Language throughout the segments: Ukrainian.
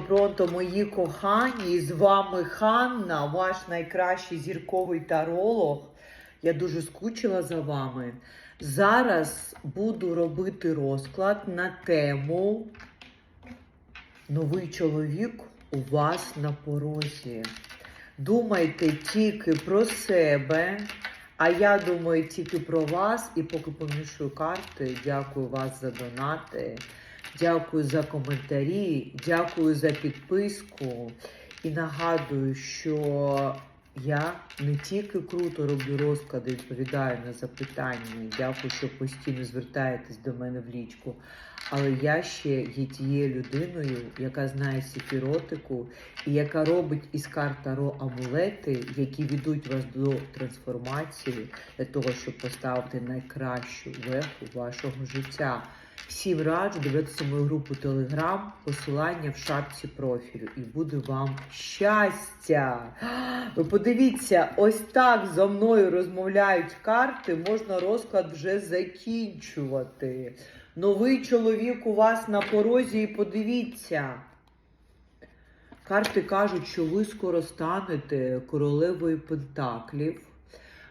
пронто, мої кохані. З вами Ханна, ваш найкращий зірковий таролог. Я дуже скучила за вами. Зараз буду робити розклад на тему Новий чоловік у вас на порозі. Думайте тільки про себе, а я думаю тільки про вас. І поки помішую карти, дякую вас за донати. Дякую за коментарі, дякую за підписку. І нагадую, що я не тільки круто роблю розклади, відповідаю на запитання. Дякую, що постійно звертаєтесь до мене в лічку. Але я ще є тією людиною, яка знає сефіротику і яка робить із карт Таро амулети, які ведуть вас до трансформації для того, щоб поставити найкращу веху вашого життя. Всім раджу дивитися мою групу Telegram, посилання в шапці профілю, і буде вам щастя! Ви подивіться, ось так зо мною розмовляють карти, можна розклад вже закінчувати. Новий чоловік у вас на порозі, і подивіться. Карти кажуть, що ви скоро станете королевою пентаклів,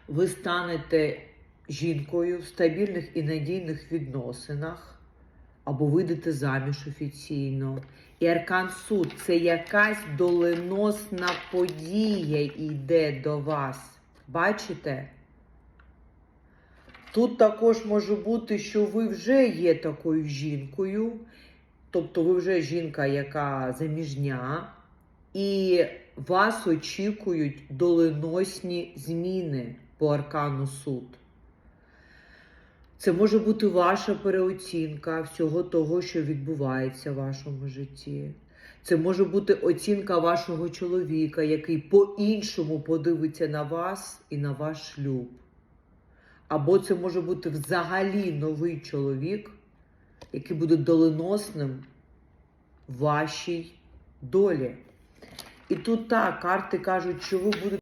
ви станете жінкою в стабільних і надійних відносинах, або вийдете заміж офіційно. І Аркан Суд це якась доленосна подія йде до вас. Бачите? Тут також може бути, що ви вже є такою жінкою, тобто ви вже жінка, яка заміжня, і вас очікують доленосні зміни по аркану суд. Це може бути ваша переоцінка всього того, що відбувається в вашому житті. Це може бути оцінка вашого чоловіка, який по-іншому подивиться на вас і на ваш шлюб. Або це може бути взагалі новий чоловік, який буде доленосним вашій долі. І тут так, карти кажуть, що ви будете.